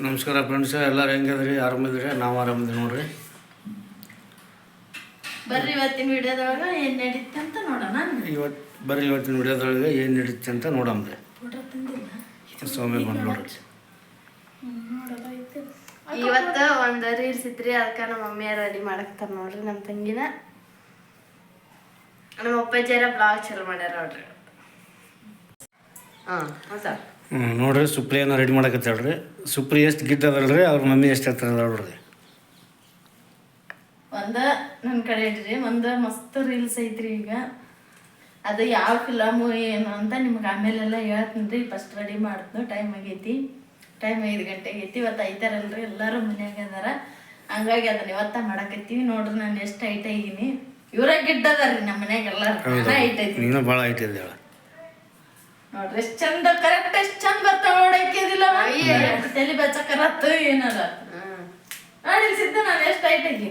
ನಮಸ್ಕಾರ ಫ್ರೆಂಡ್ಸ್ ಎಲ್ಲರೂ ಹೆಂಗಿದ್ರಿ ಆರಾಮಿದ್ರಿ ನಾವು ಆರಾಮಿದ್ವಿ ನೋಡ್ರಿ. ಬರ್ರಿ ಇವತ್ತಿನ ವಿಡಿಯೋದೊಳಗೆ ಏನು ನಡೀತಿ ಅಂತ ನೋಡೋಣ. ಇವತ್ತು ಬರ್ರಿ ಇವತ್ತಿನ ವಿಡಿಯೋದೊಳಗೆ ಏನು ನಡೀತೆ ಅಂತ ನೋಡಮ್ರಿ ಸೌಮ್ಯ ಬಂದು ನೋಡ್ರಿ. ಇವತ್ತು ಒಂದು ರೀಲ್ಸ್ ಇತ್ರಿ ಅದಕ್ಕೆ ನಮ್ಮ ಮಮ್ಮಿ ರೆಡಿ ಮಾಡಕ್ತಾರ ನೋಡ್ರಿ ನಮ್ಮ ತಂಗಿನ. ನಮ್ಮ ಅಪ್ಪಾಜಿಯರ ಬ್ಲಾಗ್ ಚಲೋ ಮಾಡ್ಯಾರ ನೋಡ್ರಿ. ಹಾಂ ಹೊಸ ಹ್ಞೂ ನೋಡ್ರಿ ಏನೋ ರೆಡಿ ಮಾಡಕತ್ತಾಳ್ರಿ ಸುಪ್ರಿ ಎಷ್ಟು ಗಿಡ್ಡ ಅದಲ್ರಿ ಅವ್ರ ಮಮ್ಮಿ ಎಷ್ಟು ಹತ್ರ ನೋಡ್ರಿ. ಒಂದ ನನ್ನ ಕಡೆ ಇಡ್ರಿ ಒಂದ ಮಸ್ತ್ ರೀಲ್ಸ್ ಐತ್ರಿ ಈಗ. ಅದು ಯಾವ ಫಿಲಮು ಏನು ಅಂತ ನಿಮ್ಗೆ ಆಮೇಲೆಲ್ಲ ಹೇಳ್ತೀನಿ ರೀ. ಫಸ್ಟ್ ರೆಡಿ ಮಾಡ್ತು ಟೈಮ್ ಆಗೈತಿ. ಟೈಮ್ ಐದು ಗಂಟೆ ಆಗೈತಿ ಇವತ್ತು ಐತಾರಲ್ರಿ ಎಲ್ಲರೂ ಮನ್ಯಾಗ ಅದಾರ. ಹಂಗಾಗಿ ಅದನ್ನ ಇವತ್ತ ಮಾಡಕತ್ತೀವಿ. ನೋಡ್ರಿ ನಾನು ಎಷ್ಟು ಐಟ್ ಆಗಿನಿ ಇವರ ಗಿಡ್ಡ ರೀ ನಮ್ಮ ಮನ್ಯಾಗ ಎಲ್ಲಾರು. ಐಟ್ ಐತಿ. ಭಾಳ ಐಟ್ ಹೇಳ ನೋಡ್ರಿ ಎಷ್ಟ್ ಚಂದ ಕರೆಕ್ಟ್ ಎಷ್ಟ್ ಚಂದ ಬರ್ತಾವ ನೋಡಕ್ಕಿದಿಲ್ಲ ತಲೆ ಬಚ್ಚಕರತ್ತು ಏನದ ನೋಡಿ ಸಿದ್ಧ ನಾನು ಎಷ್ಟು ಹೈಟ್ ಆಗಿನಿ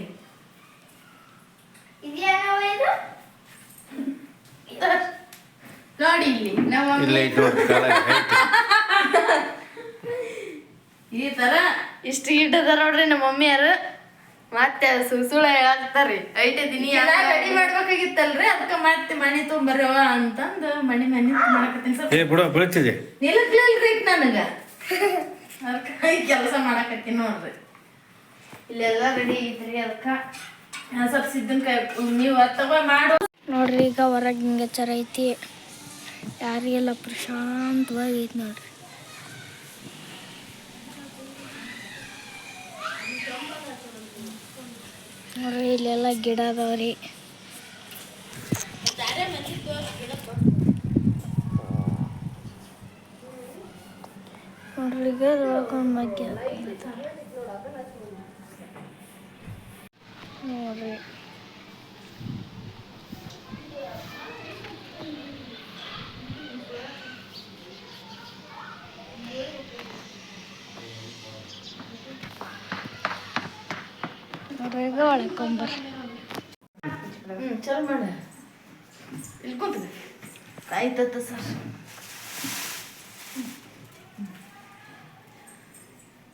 ನೋಡಿ ಇಲ್ಲಿ ನಮ್ಮ ಈ ತರ ಇಷ್ಟು ಇಟ್ಟದ ನೋಡ್ರಿ ನಮ್ಮ ಮಮ್ಮಿಯರು ಮತ್ತೆ ಸುಸುಳ ಹೇಳಾಕ್ತಾರ್ರಿ ಐಟ್ ಇದೀನಿ ರೆಡಿ ಮಾಡ್ಬೇಕಾಗಿತ್ತಲ್ರಿ? ಅದಕ್ಕೆ ಮತ್ತೆ ಮಣಿ ತೊಂಬರ್ಯವ ಅಂತಂದು ಮಣಿ ಮಣಿ ಮಾಡಕತ್ತೀನಿ. ಸ್ವಲ್ಪ ಏ ಬಿಡು ಬೀಳ್ತಿದೆ ನಿಲ್ಲಕ್ಲಿಲ್ರಿ ಈಗ ನನಗ. ಅದಕ್ಕೆ ಕೆಲಸ ಮಾಡಕತ್ತೀನಿ ನೋಡ್ರಿ. ಇಲ್ಲೆಲ್ಲ ರೆಡಿ ಐತ್ರಿ ಅದಕ್ಕೆ ನಾನ್ ಸ್ವಲ್ಪ ಸಿದ್ದನ್ ಕೈ ನೀವು ತಗೋ ಮಾಡು. ನೋಡ್ರಿ ಈಗ ಹೊರಗೆ ಹಿಂಗೆ ಚರ ಐತಿ ಯಾರಿಗೆಲ್ಲ ಪ್ರಶಾಂತವಾಗಿ ಐತಿ ನೋಡ್ರಿ. ನೋಡ್ರಿ ಇಲ್ಲೆಲ್ಲ ಗಿಡ ಅದಾವ್ರಿ ನೋಡ್ರಿ ಈಗ ಒಂದು ಮಗ್ಗಿ ಹಾಕೊಂಡಿರ್ತಾರೆ. ನೋಡ್ರಿ ಒಳಕೊಂಬರ್ರಿ ಹ್ಮ್ ಚಲೋ ಮಾಡ ಇಲ್ಲಿ ಸರ್.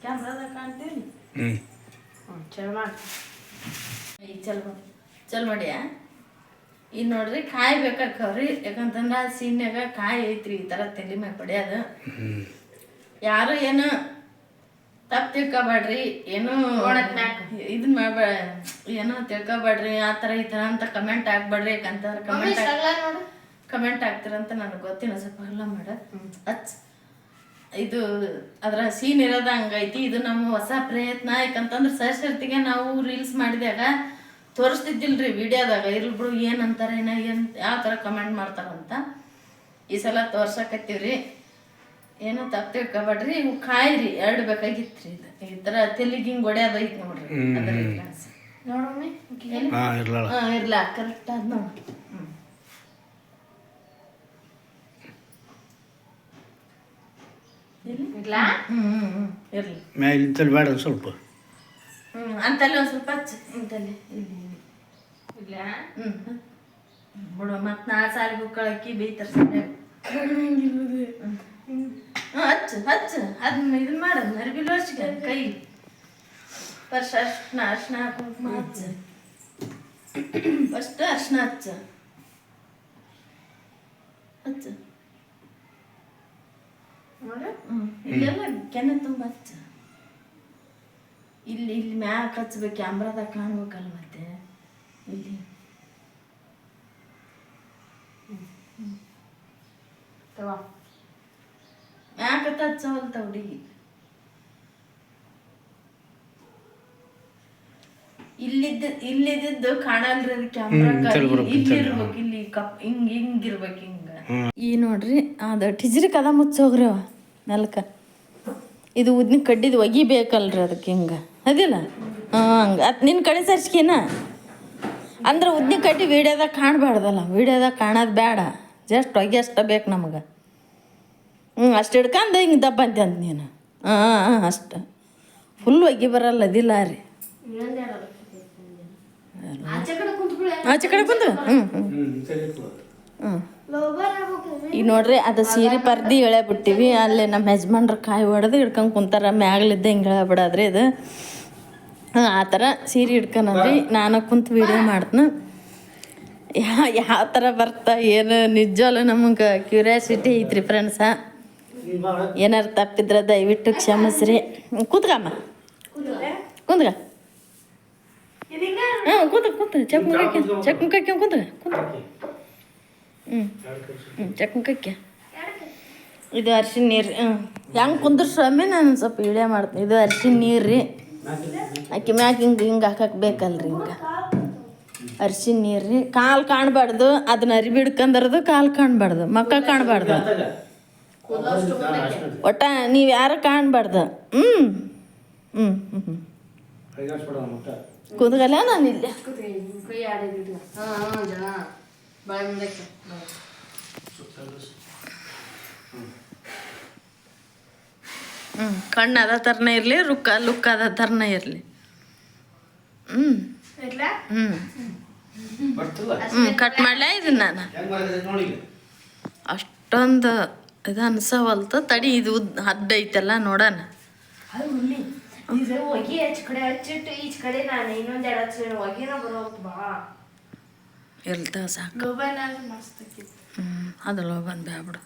ಕ್ಯಾಮ್ರಾದಾಗ ಕಾಣ್ತೀವಿ ಹ್ಞೂ ಹ್ಞೂ ಚಲೋ ಮಾಡಿ. ಈಗ ಚಲೋ ಮಾಡಿ. ಚಲೋ ಮಾಡಿಯ? ಈಗ ನೋಡ್ರಿ ಕಾಯಿ ಬೇಕಾಕವ್ರಿ ಯಾಕಂತಂದ್ರೆ ಸೀನ್ಯಾಗ ಕಾಯಿ ಐತ್ರಿ ಈ ಥರ ತಲೆ ಮ್ಯಾಗ ಪಡ್ಯೋದು. ಯಾರು ಏನು ತಪ್ಪು ತಿಳ್ಕೊಬೇಡ್ರಿ. ಏನು ಇದನ್ನ ಮಾಡ್ಬೇಡ ಏನೋ ತಿಳ್ಕೊಬೇಡ್ರಿ. ಆ ಥರ ಈ ಥರ ಅಂತ ಕಮೆಂಟ್ ಹಾಕ್ಬೇಡ್ರಿ. ಯಾಕಂತಂದ್ರೆ ಕಮೆಂಟ್ ನೋಡು. ಕಮೆಂಟ್ ಹಾಕ್ತಿರಂತ ನನಗೆ ಗೊತ್ತಿಲ್ಲ. ಸ್ವಲ್ಪ ಎಲ್ಲ ಮಾಡ. ಹಚ್ ಇದು ಅದರ ಸೀನ್ ಇರೋದ ಹಂಗೈತಿ. ಇದು ನಮ್ಮ ಹೊಸ ಪ್ರಯತ್ನ. ಯಾಕಂತಂದ್ರೆ ಸರ್ತಿಗೆ ನಾವು ರೀಲ್ಸ್ ಮಾಡಿದಾಗ ತೋರಿಸ್ತಿದ್ದಿಲ್ರಿ ವಿಡಿಯೋದಾಗ. ಇರ್ಲಿ ಬಿಡು ಏನು ಅಂತಾರೆ ಏನ ಏನು ಯಾವ ಥರ ಕಮೆಂಟ್ ಮಾಡ್ತಾರಂತ. ಈ ಸಲ ತೋರ್ಸಕತ್ತೀವ್ರಿ. ಏನೋ ತಪ್ಪು ತಿಳ್ಕೊಬೇಡ್ರಿ ಇವು ಕಾಯಿರಿ ಎರಡು ಬೇಕಾಗಿತ್ರಿ ಇದು. ಈ ಥರ ತೆಲಿಗೆ ಹಿಂಗೆ ಹೊಡ್ಯೋದೈತಿ ನೋಡ್ರಿ ನೋಡಮ್ಮಿ ಹಾಂ ಇರ್ಲ. ಕರೆಕ್ಟ್ ಅದು ನೋಡಿ. ಹ್ಞೂ ಇಲ್ಲ ಹ್ಞೂ ಹ್ಞೂ ಹ್ಞೂ ಇರಲಿ. ಇಂತಲ್ಲಿ ಬೇಡ ಸ್ವಲ್ಪ. ಹ್ಞೂ ಅಂತಲ್ಲಿ ಒಂದು ಸ್ವಲ್ಪ ಹಚ್ಚು ಇಂತಲ್ಲಿ ಇಲ್ಲಿ ಇಲ್ಲಿ ಇಲ್ಲ ಹ್ಞೂ ಬಿಡು ಮತ್ತೆ ನಾ ಸಾಲಿಗೆ ಹೋಗ್ಕೊಳಕ್ಕಿ ಹಚ್ಚು ಅದನ್ನ ಇದನ್ನ ಮಾಡೋದು ನರ್ಬಿಲ್ ವರ್ಷಕ್ಕೆ ಕೈ. ಫಸ್ಟ್ ಅರ್ಶಿನ ಅರ್ಶಿನ ಕುಂಕುಮ ಹಚ್ಚು. ಫಸ್ಟ್ ಅರ್ಶಿನ ಹಚ್ಚು. ಹಚ್ಚು. ಇಲ್ಲೆಲ್ಲ ಕೆನೆ ತುಂಬ ಹಚ್ಚ. ಇಲ್ಲಿ ಇಲ್ಲಿ ಮ್ಯಾಕ್ ಹಚ್ಬೇಕು ಕ್ಯಾಮ್ರಾದಾಗ ಕಾಣ್ಬೇಕಲ್ಲ ಮತ್ತೆ. ಇಲ್ಲಿ. ತಗೋ. ಮ್ಯಾಕ್ ಹತ್ತ ಹಚ್ಚವಲ್ತ ಹುಡುಗಿ. ಇಲ್ಲಿದ್ದ ಇಲ್ಲಿದ್ದು ಕಾಣಲ್ರಿ ಅದು ಕ್ಯಾಮ್ರಾ ಇಲ್ಲಿ ಕಪ್ ಹಿಂಗ್ ಹಿಂಗಿರ್ಬೇಕು ಹಿಂಗ. ಈ ನೋಡ್ರಿ ಅದ ಟಿಜ್ರಿ ಕದ ಮುಚ್ಚೋಗ್ರಿ ಅವ ನೆಲಕ. ಇದು ಉದ್ನಿ ಕಡ್ಡಿದ್ ಒಗಿಬೇಕಲ್ರಿ ಅದಕ್ಕೆ ಹಿಂಗ. ಅದಿಲ್ಲ? ಹಾಂ ಅತ್ ಅದು ನಿನ್ನ ಕಡೆ ಸರ್ಸ್ಕಿನ? ಅಂದ್ರೆ ಉದ್ನಿ ಕಡ್ಡಿ ವಿಡಿಯೋದಾಗ ಕಾಣಬಾರ್ದಲ್ಲ ವಿಡಿಯೋದಾಗ ಕಾಣೋದು ಬೇಡ ಜಸ್ಟ್ ಒಗಿ ಅಷ್ಟ ಬೇಕು ನಮಗೆ. ಹ್ಞೂ ಅಷ್ಟು ಹಿಡ್ಕಂದು ಹಿಂಗೆ ದಬ್ಬ ಅಂತೆ ಅಂತ ನೀನು. ಹಾಂ ಹಾಂ ಅಷ್ಟು. ಫುಲ್ ಒಗ್ಗಿ ಬರಲ್ಲ ಅದಿಲ್ಲ ರೀ. ಆಚೆ ಕಡೆ ಕುಂತು ಹ್ಞೂ ಹ್ಞೂ ಹ್ಞೂ ಹ್ಞೂ ಈಗ ನೋಡ್ರಿ ಅದು ಸೀರೆ ಪರ್ದಿ ಎಳೆ ಬಿಟ್ಟಿವಿ ಅಲ್ಲಿ ನಮ್ಮ ಯಜಮಾನ್ರ ಕಾಯಿ ಹೊಡೆದು ಹಿಡ್ಕೊಂಡು ಕುಂತಾರ. ಮ್ಯಾಗ್ಲಿದ್ದ ಹಿಂಗೆ ಹೇಳಬಿಡಾದ್ರಿ ಇದು. ಹಾಂ ಆ ಥರ ಸೀರೆ ಹಿಡ್ಕೊಂಡ್ರಿ ನಾನು ಕುಂತು ವೀಡಿಯೋ ಮಾಡ್ತೀನಿ. ಯಾ ಯಾವ ಥರ ಬರ್ತಾ ಏನು ನಿಜವಲ್ಲ ನಮಗೆ ಕ್ಯೂರಿಯಾಸಿಟಿ ಐತ್ರಿ ಫ್ರೆಂಡ್ಸ ಏನಾರು ತಪ್ಪಿದ್ರೆ ದಯವಿಟ್ಟು ಕ್ಷಮಿಸ್ರಿ. ಕೂತ್ಕಮ್ಮ. ಕುಂದ್ಗ ಹಾಂ ಕೂತ ಕೂತ ಚಕ್ ಮುಖಕ್ಕೆ ಚಕ್ ಮುಖಕ್ಕೆ ಕುಂತ ಕುಂತ ಹ್ಞೂ ಹ್ಞೂ ಚಕ್ ಮುಖಕ್ಕೆ. ಇದು ಅರ್ಶಿನ ನೀರು. ಹ್ಞೂ ಹೆಂಗೆ ಕುಂದ್ರ ಸ್ವಾಮಿ? ನಾನು ಸ್ವಲ್ಪ ಇಳೆ ಮಾಡ್ತೀನಿ. ಇದು ಅರ್ಶಿನ ನೀರು ರೀ. ಆಕೆ ಮ್ಯಾಗ ಹಿಂಗೆ ಹಿಂಗೆ ಹಾಕಕ್ಕೆ ಬೇಕಲ್ರಿ ಹಿಂಗೆ. ಅರ್ಶಿನ ನೀರು ರೀ. ಕಾಲು ಕಾಣಬಾರ್ದು. ಅದನ್ನ ಅರಿ ಬಿಡ್ಕಂದ್ರದು ಕಾಲು ಕಾಣಬಾರ್ದು. ಮಕ್ಕ ಕಾಣಬಾರ್ದು. ಒಟ್ಟ ನೀವು ಯಾರು ಕಾಣಬಾರ್ದು? ಹ್ಞೂ ಹ್ಞೂ ಹ್ಞೂ ಹ್ಞೂ ಕುಂದಗಲ್ಲ ನಾನು ಇಲ್ಲೇ. ಹ್ಞೂ ಕಣ್ಣು ಅದ ಥರನೇ ಇರಲಿ ರುಕ್ಕ ಲುಕ್ ಅದ ಥರನೇ ಇರಲಿ. ಹ್ಞೂ ಹ್ಞೂ ಹ್ಞೂ ಕಟ್ ಮಾಡಲೇ ಇದನ್ನ ನಾನು? ಅಷ್ಟೊಂದು ಇದು ಅನ್ಸವಲ್ತ. ತಡಿ ಇದು ಉದ್ದ ಹಡ್ಡ ಐತಲ್ಲ ನೋಡೋಣ ಹೊಗೆ ಆಚೆ ಕಡೆ ಹಚ್ಚಿಟ್ಟು ಈಚ ಕಡೆ ನಾನು ಇನ್ನೊಂದು ಎರಡು ಹಚ್ಚಿನ ಹೊಗೆನ ಬರೋದು ಬಾ. ಎಲ್ತ ಸಾಕು. ಹ್ಞೂ ಅದು ಲೋಬನ್ ಬ್ಯಾಬಿಡು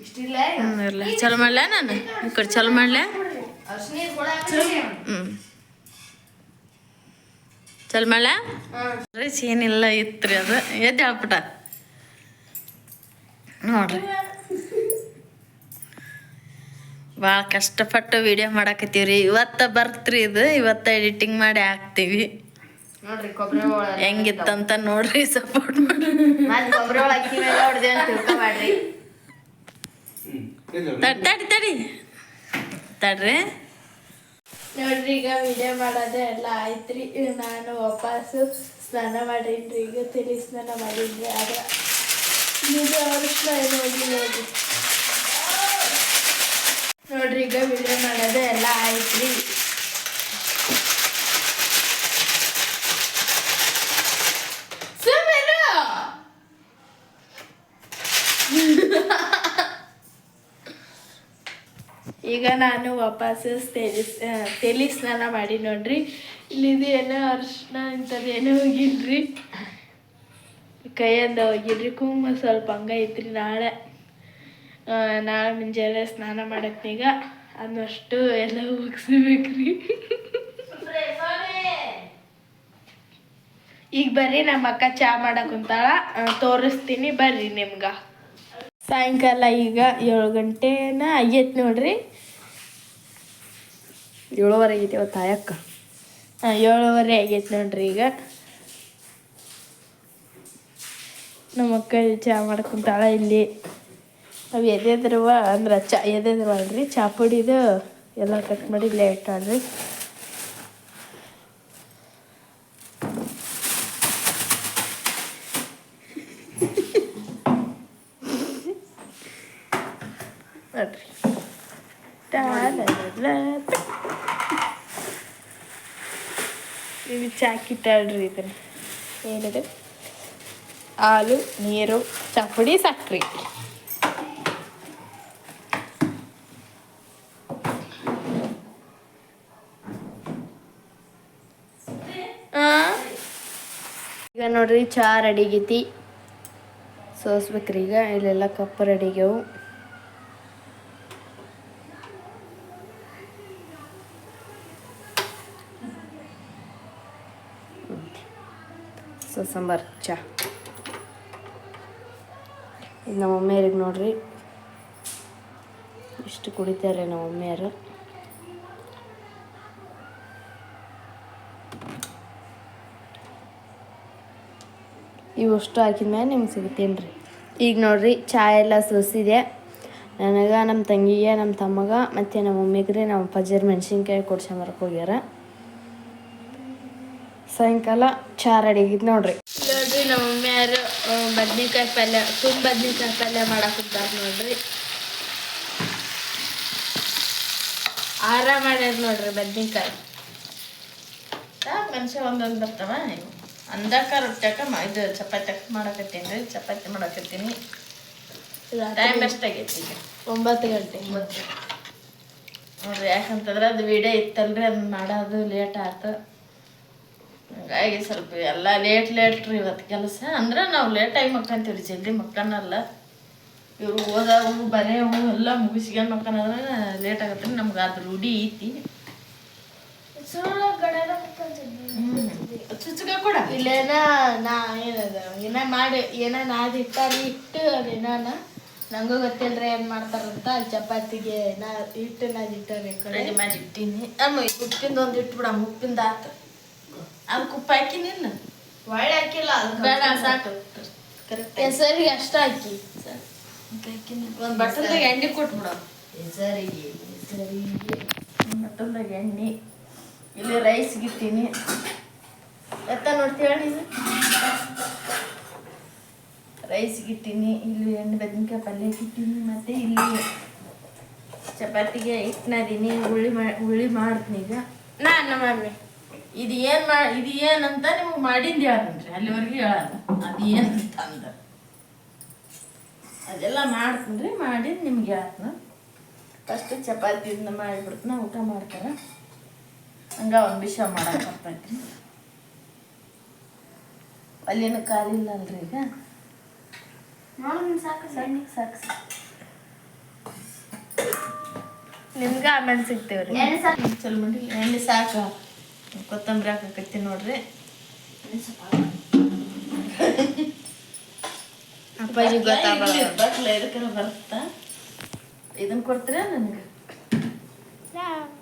ಇಷ್ಟಿಲ್ಲ ಹ್ಞೂ ಇರಲಿ. ಚಲೋ ಮಾಡ್ಲಾ ನಾನು? ಈ ಕಡೆ ಚಲೋ ಮಾಡ್ಲ? ಹ್ಞೂ ಚಲ್ ಮಾಡ್ಲಾ? ರೈಸ್ ಏನಿಲ್ಲ ಇತ್ರಿ ಅದು. ಎದ್ದು ಹೇಳ್ಬಿಟ್ಟ. ನೋಡ್ರಿ. ಭಾಳ ಕಷ್ಟಪಟ್ಟು ವಿಡಿಯೋ ಮಾಡಾಕತ್ತೀವ್ರಿ. ಇವತ್ತ ಬರ್ತ್ರಿ ಇದು. ಇವತ್ತ ಎಡಿಟಿಂಗ್ ಮಾಡಿ ಹಾಕ್ತೀವಿ. ನೋಡ್ರಿ ಕೊಬ್ಬರಿ ಒಳ ಹೆಂಗಿತ್ತಂತ ನೋಡ್ರಿ ಸಪೋರ್ಟ್ ಮಾಡಿ. ಮತ್ತೆ ಕೊಬ್ಬರಿ ಒಳ ಅಕ್ಕಿ ಮೇಲೆ ಹೊಡೆದೆ ಅಂತ ತಿಳ್ಕೊಬೇಡ್ರಿ ತಡಿ ತಡಿ ತಡಿ. ತಡ್ರಿ. ನೋಡ್ರಿ ಈಗ ವಿಡಿಯೋ ಮಾಡೋದೇ ಎಲ್ಲ ಆಯ್ತ್ರಿ. ನಾನು ವಾಪಸ್ಸು ಸ್ನಾನ ಮಾಡೀನ್ರಿ. ಈಗ ತಿಳಿ ಸ್ನಾನ ಮಾಡೀನ್ರಿ ಆದ್ರೆ ನಿಜ ಅರಿಶಿನ ಏನು ಹೋಗಿಲ್ಲ ನೋಡ್ರಿ, ಈಗ ವಿಡಿಯೋ ಮಾಡೋದು ಎಲ್ಲ ಆಯ್ತ್ರಿ. ಈಗ ನಾನು ವಾಪಸ್ ತೇಲಿ ತೇಲಿ ಸ್ನಾನ ಮಾಡಿ ನೋಡ್ರಿ. ಇಲ್ಲಿದು ಏನೋ ಅರ್ಶಿನ ಇಂಥದ್ದು ಏನೋ ಹೋಗಿಲ್ರಿ? ಕೈಯಿಂದ ಹೋಗಿಲ್ರಿ ಕುಂಬ ಸ್ವಲ್ಪ ಹಂಗ ನಾಳೆ. ನಾಳೆ ಮುಂಜಾನೆ ಸ್ನಾನ ಮಾಡತ್ನೀಗ ಅದನ್ನಷ್ಟು ಎಲ್ಲ ಮುಗಿಸ್ಬೇಕ್ರಿ ಈಗ ಬರ್ರಿ ನಮ್ಮ ಅಕ್ಕ ಚಾ ಮಾಡಕ್ ಕುಂತಾಳ. ತೋರಿಸ್ತೀನಿ ಬರ್ರಿ ನಿಮ್ಗ. ಸಾಯಂಕಾಲ ಈಗ ಏಳು ಗಂಟೆನ ಆಗೈತೆ ನೋಡ್ರಿ. ಏಳುವರೆ ಆಗೈತೆ ಇವತ್ತು ತಾಯಕ್ಕ. ಹಾಂ, ಏಳುವರೆ ಆಗೈತೆ ನೋಡ್ರಿ ಈಗ. ನಮ್ಮ ಅಕ್ಕ ಇಲ್ಲಿ ಚಾ ಮಾಡ್ಕೊಂತಾಳ ಇಲ್ಲಿ. ಅವು ಎದೆದ್ರವ ಅಂದ್ರೆ ಚಾ ಎದೆದ್ರವ ಅಲ್ರಿ, ಚಾ ಪುಡಿದು ಎಲ್ಲ ಕಟ್ ಮಾಡಿ ಇಲ್ಲೇ ಇಟ್ಟಾಳ್ರಿ. ನೋಡ್ರಿ ಇದು ಚಾಕಿಟ್ಟಾಳ್ರಿ ಇದನ್ನ. ಏನಿದೆ? ಹಾಲು, ನೀರು ಚಾಪುಡಿ ಸಕ್ರೆ ಈಗ ನೋಡ್ರಿ, ಚಾ ರೆಡಿಗೈತಿ ಸೋಸ್ಬೇಕ್ರಿ ಈಗ ಇಲ್ಲೆಲ್ಲ ಕಪ್ಪು ರೆಡಿಗ್ಯಾವು ಸೊ, ಸಾಂಬಾರ್, ಚಾ. ಇದು ನಮ್ಮ ಮಮ್ಮಿಯರಿಗೆ ನೋಡ್ರಿ. ಇಷ್ಟು ಕುಡಿತಾರೆ ನಮ್ಮ ಮಮ್ಮಿಯರು ಇವಷ್ಟು ಹಾಕಿದ್ಮೇಲೆ ನಿಮ್ಗೆ ಸಿಗುತ್ತೇನ್ರಿ ಈಗ ನೋಡಿರಿ ಚಾಯ್ ಎಲ್ಲ ಸೋಸಿದೆ. ನನಗೆ ನಮ್ಮ ತಂಗಿಗೆ, ನಮ್ಮ ತಮ್ಮಗ, ಮತ್ತು ನಮ್ಮ ಮಮ್ಮಿಗೆ ನಮ್ಮ ಪಜ್ಜರ್ ಮೆಣಸಿನ್ಕಾಯಿ ಕೊಡ್ಸ್ಕೊಂಬರಕ್ಕೆ ಹೋಗ್ಯಾರ. ಸಾಯಂಕಾಲ ಚಾ ರೆಡಿ ಆಗಿದ್ದು ನೋಡ್ರಿ. ನೋಡ್ರಿ, ನಮ್ಮ ಮಮ್ಮಿಯಾರು ಬದ್ನಿಕಾಯಿ ಪಲ್ಯ ತುಂಬ ಬದ್ನಿಕಾಯಿ ಪಲ್ಯ ಮಾಡಾಕಿದ್ದಾರೆ ನೋಡ್ರಿ. ಆರಾಮ ಮಾಡ್ಯಾರ ನೋಡ್ರಿ ಬದ್ನಿಕಾಯಿ. ಮನುಷ್ಯ ಒಂದೊಂದು ಬರ್ತಾವ? ಅಂದಕ್ಕ ರೊಟ್ಟ್ಯಾಕ ಇದು ಚಪಾತಿ ಮಾಡಕತ್ತೀನಿ ರೀ ಚಪಾತಿ ಮಾಡಕತ್ತೀನಿ. ಟೈಮ್ ಎಷ್ಟಾಗೈತಿ ಈಗ? ಒಂಬತ್ತು ಗಂಟೆ. ಮತ್ತೆ ನೋಡ್ರಿ ಯಾಕಂತಂದ್ರೆ ಅದು ವಿಡಿಯೋ ಇತ್ತಲ್ರಿ ಅದನ್ನ ಮಾಡೋದು ಲೇಟ್ ಆಯ್ತು ಹಂಗಾಗಿ ಸ್ವಲ್ಪ ಎಲ್ಲ ಲೇಟ್ ಲೇಟ್ ರೀ ಇವತ್ತು ಕೆಲಸ. ಅಂದ್ರೆ ನಾವು ಲೇಟಾಗಿ ಮಕ್ಕಂತೀವಿ ಜಲ್ದಿ ಮಕ್ಕನಲ್ಲ. ಇವರು ಓದವು ಬರೆಯವು ಎಲ್ಲ ಮುಗಿಸ್ಕೊಂಡು ಮಕ್ಕನಂದ್ರೆ ಲೇಟ್ ಆಗತ್ತೆ ನಮ್ಗೆ ಅದು ರೂಢಿ ಐತಿ. ಚುಚ್ಚಗ ಕೂಡ. ಇಲ್ಲೇನ ನಾ ಏನದ ಏನ ಮಾಡಿ ಏನ ನಾದ್ ಇಟ್ಟಾರಿ ಇಟ್ಟು ಅದೇನ ನಂಗೂ ಗೊತ್ತಿಲ್ರಿ ಏನ್ ಮಾಡ್ತಾರಂತ ಚಪಾತಿಗೆ ನಾ ಹಿಟ್ಟು ನಾದ್ ಇಟ್ಟಾರಿ ಕಡೆ. ರೆಡಿ ಮಾಡಿ ಇಟ್ಟೀನಿ. ಅಮ್ಮ ಉಪ್ಪಿಂದ ಒಂದು ಇಟ್ಬಿಡ ಉಪ್ಪಿಂದ ಆತು. ಅದಕ್ಕೆ ಉಪ್ಪು ನಿನ್ನ. ಒಳ್ಳೆ ಹಾಕಿಲ್ಲ ಬೇಡ ಸಾಕು. ಕರೆಕ್ಟ್ ಹೆಸರಿಗೆ ಅಷ್ಟ ಹಾಕಿ. ಒಂದು ಬಟ್ಟಲ್ದಾಗ ಎಣ್ಣೆ ಕೊಟ್ಬಿಡ. ಬಟ್ಟಲ್ದಾಗ ಎಣ್ಣೆ. ಇಲ್ಲಿ ರೈಸ್ ಗಿಟ್ಟೀನಿ ಎತ್ತ ನೋಡ್ತೀವಿ ನೀನು ರೈಸ್ ಗಿಟ್ಟೀನಿ ಇಲ್ಲಿ ಎಣ್ಣೆ ಬದನೆಕಾಯಿ ಪಲ್ಯ ಗಿಟ್ಟಿನಿ ಮತ್ತು ಇಲ್ಲಿ ಚಪಾತಿಗೆ ಹಿಟ್ಟು ಹುಳಿ ಮಾಡಿ ಮಾ ಹುಳಿ ಮಾಡ್ತೀನಿ ಈಗ. ನಾನು ಮಮ್ಮಿ ಇದು ಏನು ಮಾ ಇದು ಏನಂತ ನಿಮ್ಗೆ ಮಾಡಿದ್ದು ಹೇಳ್ತೀನಿ ಅಲ್ಲಿವರೆಗೂ ಹೇಳಲ್ಲ. ಅದು ಏನಂತ ಅಂದ ಅದೆಲ್ಲ ಮಾಡ್ತೀನಿ ರೀ ಮಾಡಿ ನಿಮ್ಗೆ ಹೇಳ್ತೀನಿ ಫಸ್ಟ್ ಚಪಾತಿ ಇದನ್ನ ಮಾಡಿಬಿಡ್ತೀನಿ ಊಟ ಮಾಡ್ತಾರೆ. ಹಂಗೆ ಒಂದು ವಿಷಯ ಮಾಡಕ್ಕೆ ಬರ್ತೈತಿ ಅಲ್ಲಿನ ಕಾಲಿಲ್ಲ ಅಲ್ರಿ ಈಗ ಸಾಕು ಸಾಕು ಸಾಕು ಸಾಕು. ನಿಮ್ಗೆ ಆಮೇಲೆ ಸಿಗ್ತೇವ್ರಿ. ಚಲೋ ಮಾಡಿ ಎಣ್ಣೆ ಸಾಕು. ಕೊತ್ತಂಬರಿ ಹಾಕಕತ್ತಿ ನೋಡ್ರಿ. ಅಪ್ಪಾಜಿ ಗೊತ್ತಾಗಲ್ಲ ಬಟ್ಲ ಎದಕ್ಕಾರ ಬರುತ್ತಾ? ಇದನ್ನ ಕೊಡ್ತೀರಾ ನನಗೆ?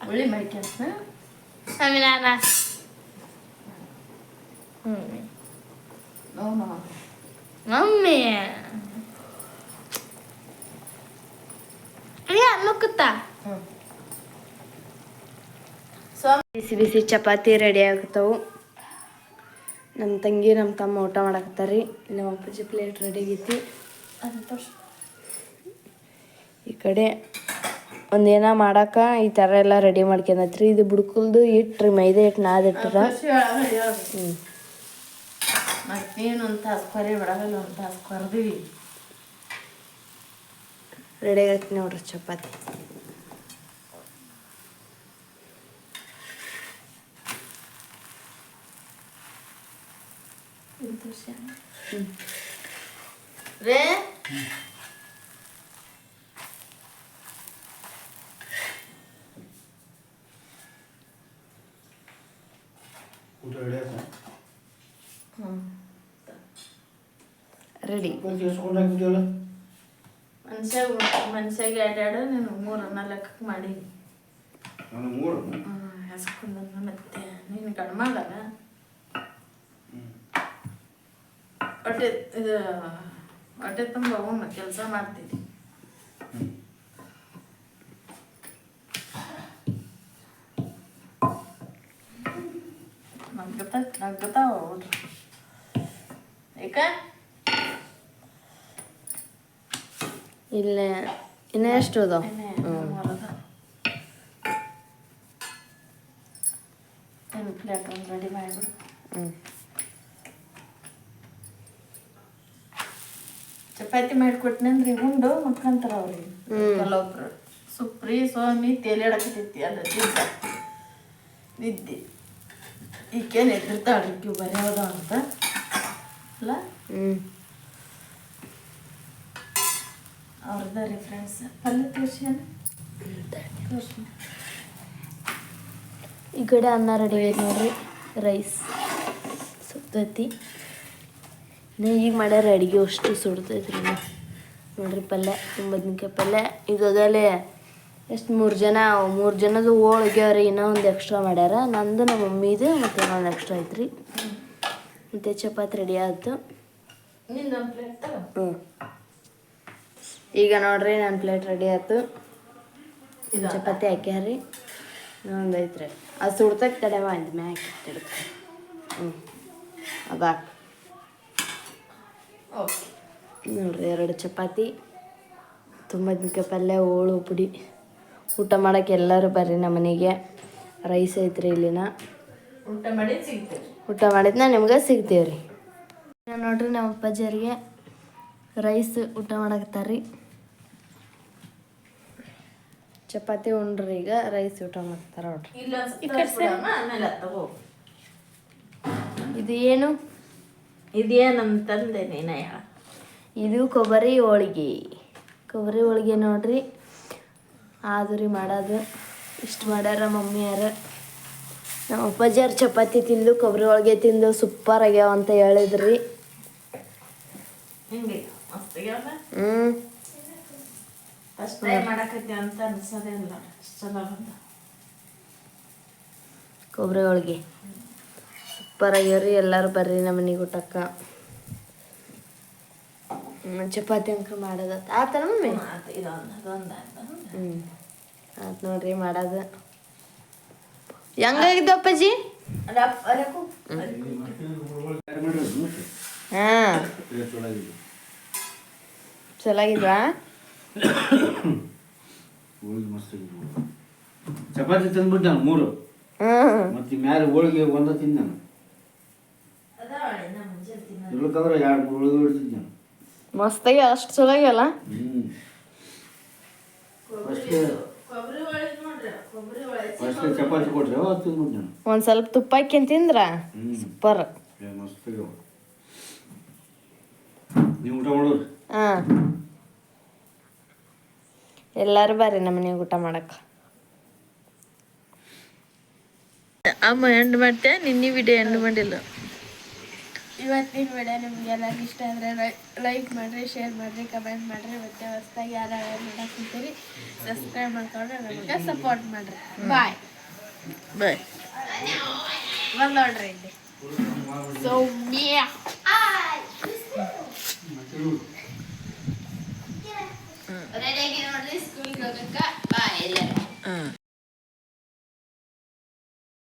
ಉಳ್ಳಿ ಮಾಡ್ಕೊಂತ ನಾನ ಮಮ್ಮಿ ಅಯ್ಯ ಅನ್ನಕ್ಕುತ್ತಾ ಹ್ಞೂ ಬಿಸಿ ಬಿಸಿ ಚಪಾತಿ ರೆಡಿ ಆಗ್ತಾವು ನಮ್ಮ ತಂಗಿ ನಮ್ಮ ತಮ್ಮ ಊಟ ಮಾಡಾಕತ್ತಾರ. ನಮ್ಮ ಅಪ್ಪಾಜಿ ಪ್ಲೇಟ್ ರೆಡಿ ಆಗೈತಿ. ಈ ಕಡೆ ಒಂದೇನ ಮಾಡಾಕ ಈ ಥರ ಎಲ್ಲ ರೆಡಿ ಮಾಡ್ಕೊಂಡತ್ರಿ. ಇದು ಬುಡ್ಕುಲ್ದು ಇಟ್ರಿ ಮೈದಾ ಹಿಟ್ಟು ನಾದಿಟ್ರ ಹ್ಞೂ ಮತ್ತೇನು ಒಂದು ತಾಸು ಕೊರಿ ಬಿಡಗಲ್ಲ ಒಂದು ತಾಸು ಕೊರ್ದೀವಿ ರೆಡಿ ಆಗೈತಿ ನೋಡ್ರಿ ಚಪಾತಿ ರೇ ಊಟ ರೆಡಿ ಆಯ್ತಾ ಹ್ಞೂ ರೆಡಿ ಮನುಷ್ಯಾಗ ಮನುಷ್ಯಾಗ ಎರಡೆರಡು ನೀನು ಮೂರನ್ನ ಲೆಕ್ಕಕ್ಕೆ ಮಾಡೀನಿ ನಾನು ಮೂರು? ಹೆಸ್ಕೊಂಡ ಮತ್ತೆ ನೀನು ಗಡ್ಮಾಡಲ್ಲ ಹೊಟ್ಟೆ ಇದು ಹೊಟ್ಟೆ ತುಂಬ ಕೆಲಸ ಮಾಡ್ತೀನಿ ನಗ್ಗತ್ತ ನಗ್ಗತಾವ ಹುಡ್ರು ಏಕ? ಇಲ್ಲ ಇನ್ನೂ ಎಷ್ಟು ಅದಾವ? ರೆಡಿ ಮಾಡಿಬಿಡು. ಹ್ಞೂ ಚಪಾತಿ ಮಾಡಿಕೊಟ್ನಂದ್ರೆ ಉಂಡು ಮಕ್ಕಂತಾರ ಅವ್ರಿಗೆ. ಕೆಲವೊಬ್ರು ಸುಪ್ರಿ ಸ್ವಾಮಿ ತೇಲಾಡಕತ್ತೈತಿ ಅಲ್ಲ ನಿದ್ದೆ ನಿದ್ದೆ. ಈಕೇನು ಎದ್ದಿರ್ತಾಳೆ ಈಕೆ ಬರೆಯೋದ ಅಂತ? ಅಲ್ಲ? ಹ್ಞೂ ಅವ್ರದ ರೆಫರೆನ್ಸ್ ತೋರಿಸಿ ತೋರಿಸಿ ಈ ಕಡೆ ಅನ್ನ ರೆಡಿ ಆಯ್ತು ನೋಡ್ರಿ. ರೈಸ್ ಸುಡ್ತೈತಿ. ಈಗ ಮಾಡ್ಯಾರ ಅಡುಗೆ ಅಷ್ಟು ಸುಡ್ತೈತ್ರಿ. ನೋಡ್ರಿ ಪಲ್ಯ ಬದ್ನಿಕಾಯಿ ಪಲ್ಯ. ಈಗ ಅದಲ್ಲೇ ಎಷ್ಟು ಮೂರು ಜನ ಮೂರು ಜನದ ಹೋಳ್ಗ್ಯಾವ್ರಿ ಇನ್ನೂ ಒಂದು ಎಕ್ಸ್ಟ್ರಾ ಮಾಡ್ಯಾರ. ನಂದು ನಮ್ಮ ಮಮ್ಮಿದು ಮತ್ತು ಇನ್ನೊಂದು ಎಕ್ಸ್ಟ್ರಾ ಐತ್ರಿ. ಮತ್ತು ಚಪಾತಿ ರೆಡಿ ಆಯ್ತು. ಹ್ಞೂ. ಈಗ ನೋಡ್ರಿ ನನ್ನ ಪ್ಲೇಟ್ ರೆಡಿ ಆಯ್ತು. ಚಪಾತಿ ಹಾಕ್ಯಾರಿ ಒಂದು ಐತ್ರಿ. ಅದು ಸುಡ್ತಕ್ಕೆ ತಡೆ ಮಾಡಿ ಮ್ಯಾಕ್ ಹ್ಞೂ ಅದಾಕ ಓಕೆ. ನೋಡ್ರಿ ಎರಡು ಚಪಾತಿ ತುಂಬ ಪಲ್ಯ ಹೋಳು ಪುಡಿ. ಊಟ ಮಾಡಕ್ಕೆ ಎಲ್ಲರೂ ಬರ್ರಿ ನಮ್ಮ ಮನೆಗೆ. ರೈಸ್ ಐತ್ರಿ ಇಲ್ಲಿನ. ಊಟ ಮಾಡಿ ಸಿಗ್ತೀವಿ ಊಟ ಮಾಡಿದ್ನ ನಿಮ್ಗೆ ಸಿಗ್ತೀವಿ ರೀ ನೋಡ್ರಿ ನಮ್ಮ ಅಪ್ಪಾಜಿಯರಿಗೆ ರೈಸ್ ಊಟ ಮಾಡಕತ್ತಾರ್ರಿ ಚಪಾತಿ ಉಂಡ್ರಿ ಈಗ ರೈಸ್ ಊಟ ಮಾಡ್ತಾರ ನೋಡ್ರಿ. ಇದು ಏನು ಇದೇನಂತಂದೆ ನೀನ ಹೇಳ. ಇದು ಕೊಬ್ಬರಿ ಹೋಳಿಗೆ. ಕೊಬ್ಬರಿ ಹೋಳಿಗೆ ನೋಡ್ರಿ. ಆದ್ರಿ ಮಾಡೋದು. ಇಷ್ಟು ಮಾಡ್ಯಾರ ಮಮ್ಮಿಯಾರ. ನಮ್ಮ ಅಪ್ಪಾಜಿಯವ್ರ ಚಪಾತಿ ತಿಂದು ಕೊಬ್ಬರಿ ಹೋಳಿಗೆ ತಿಂದು ಸೂಪರ್ ಆಗ್ಯಾವ ಅಂತ ಹೇಳಿದ್ರಿ. ಹ್ಞೂ ಫಸ್ಟ್ ಟೈಮ್ ಮಾಡಕತ್ತಿ ಅಂತ ಅನ್ಸೋದೇ ಇಲ್ಲ. ಅಷ್ಟ್ ಚಲೋ ಬಂದ ಕೊಬ್ಬರಿ ಹೋಳಿಗೆ. ಸೂಪರ್ ಆಗ್ಯಾವ್ರಿ ಎಲ್ಲರೂ ಬರ್ರಿ ನಮ್ಮ ಮನೆಗೆ ಊಟಕ್ಕ. ಚಪಾತಿ ಅಂಕ ಮಾಡೋದ ಆತನ ಮಮ್ಮಿ? ಹ್ಞೂ ಆತ್ ನೋಡ್ರಿ ಮಾಡೋದು. ಹೆಂಗಾಗಿದ್ದು ಅಪ್ಪಾಜಿ? ಹಾ. ಚೆನ್ನಾಗಿದ್ವಾ ಹೋಳಿಗೆ ಮಸ್ತ್ ಆಗಿದ್ವು. ಚಪಾತಿ ತಂದ್ಬಿಟ್ಟು ನಾನು ಮೂರು ಮತ್ತೆ ಮ್ಯಾಲೆ ಹೋಳಿಗೆ ಒಂದ ತಿಂದ ನಾನು ಎರಡು ಮೂರು ಹೋಳಿಗೆ ಹೊಡ್ತಿದ್ದೆ ನಾನು. ಮಸ್ತಾಗಿ ಅಷ್ಟು ಚಲೋ ಆಗ್ಯಾವಲ್ಲ ಹ್ಞೂ ಫಸ್ಟ್ ಚಪಾತಿ ಕೊಟ್ರೆ ತಿಂದ್ಬಿಟ್ಟು ನಾನು. ಒಂದು ಸ್ವಲ್ಪ ತುಪ್ಪ ಹಾಕಿ ತಿಂದ್ರ? ಹ್ಮ್. ಸೂಪರ್. ಏ ಮಸ್ತ್ ಆಗ್ಯಾವ. ನೀವು ಊಟ ಮಾಡೋರು? ಹಾಂ. ಎಲ್ಲರೂ ಬರ್ರಿ ನಮ್ಮ ಮನೆಗೆ ಊಟ ಮಾಡಕ್ಕೆ ಅಮ್ಮ ಎಂಡ್ ಮಾಡ್ತೆ ನಿನ್ನೆ ವಿಡಿಯೋ ಎಂಡ್ ಮಾಡಿಲ್ಲ. ಇವತ್ತಿನ ವಿಡಿಯೋ ನಿಮ್ಗೆಲ್ಲ ಇಷ್ಟ ಅಂದರೆ ಲೈಕ್ ಮಾಡಿರಿ ಶೇರ್ ಮಾಡಿರಿ ಕಮೆಂಟ್ ಮಾಡಿರಿ ಮತ್ತೆ ಹೊಸ್ದಾಗಿ ಯಾರು ನೋಡಕ್ಕಿಂತೀರಿ ಸಬ್ಸ್ಕ್ರೈಬ್ ಮಾಡ್ಕೊಂಡ್ರೆ ನಮಗೆ ಸಪೋರ್ಟ್ ಮಾಡಿರಿ. ಬಾಯ್ ಬಾಯ್ ಬಂದ್ ನೋಡ್ರಿ ಇಲ್ಲಿ. ಸೌಮ್ಯ ರೆಡಿಯಾಗಿ ನೋಡ್ರಿ ಸ್ಕೂಲ್ಗೆ ಹೋಗಕ್ಕೆ ಬಾಯ್ ಎಲ್ಲರೂ ಹಾಂ